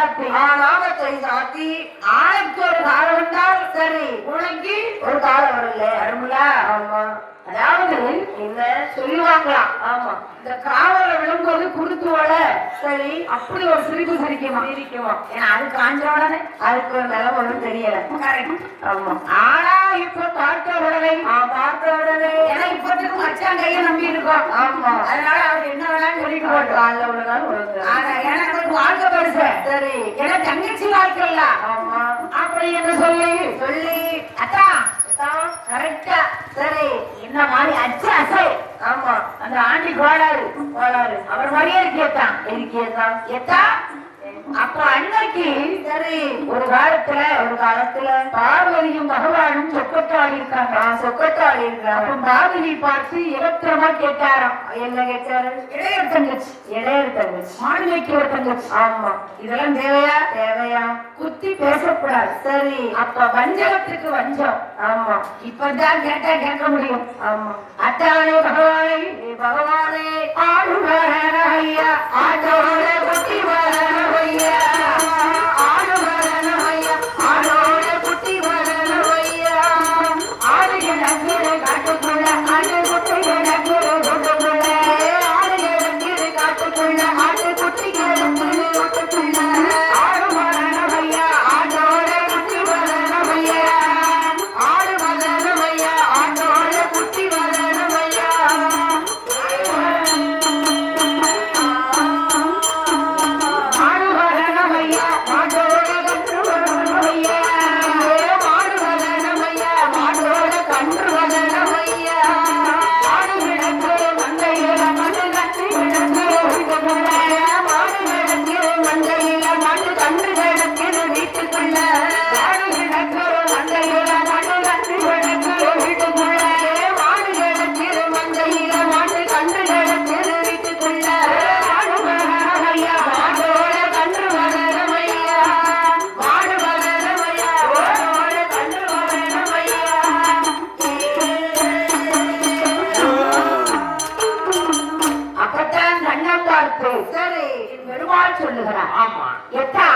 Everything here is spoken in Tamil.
தாட்டி நானாக கை ஆளுக்கு ஒரு காலம் வந்தால் சரி. உனக்கு ஒரு காலம் வரல வரும்ல? ஆமா. அதாவது என்ன? சொல்லுவாங்களாம் ஆமா. இந்த காவல விழும்போது குடுத்துவோல சரி. அப்படி ஒரு சிரிப்பு சிரிக்குமா? சிரிக்குமா. ஏன்னா அது காஞ்ச உடனே அதுக்கு ஒரு நிலம் ஒன்றும் தெரியல. ஆமா. ஆனா இப்ப பார்த்த உடனே பார்த்த உடனே ஏன்னா இப்பத்துக்கு மச்சான் கையை நம்பி இருக்கோம் ஆமா. அதனால அவர் என்ன வேணாலும் சொல்லிட்டு போட்டோம் காலில் விழுந்து ஆனா எனக்கு வாழ்க்கை பெருசு. சரி. ஏன்னா தங்கச்சி வாழ்க்கை இல்ல ஆமா. அப்படி என்ன சொல்லி. சொல்லி. அத்தா. கரெக்டா. சரி. என்ன மாதிரி அச்சு அசை. ஆமா. அந்த ஆண்டி கோளாறு. கோளாறு. அவர் மாதிரியே இருக்கேத்தான் இருக்கியதான் எத்தா அப்ப அன்னைக்கு சரி ஒரு காலத்துல ஒரு காலத்துல பார்வதியும் பகவானும் சொக்கத்தாடி இருக்காங்க. அப்ப இருக்கிறாங்க பார்வதி பார்த்து இலத்திரமா கேட்டாராம். என்ன கேட்டாரு? இளைய தங்கச்சி இளையர் தங்கச்சி மாடுமைக்கு ஒரு தங்கச்சி ஆமா. இதெல்லாம் தேவையா? தேவையா? குத்தி பேசக்கூடாது. சரி. அப்ப வஞ்சகத்துக்கு வஞ்சம். ஆமா. இப்பதான் கேட்டா கேட்க முடியும். ஆமா. அத்தானே பகவானை பகவானே. ஆடு ஐயா. ஆட்டோட பார்த்து சரி என் பெருமாள் சொல்லுகிறார். ஆமா. எத்தா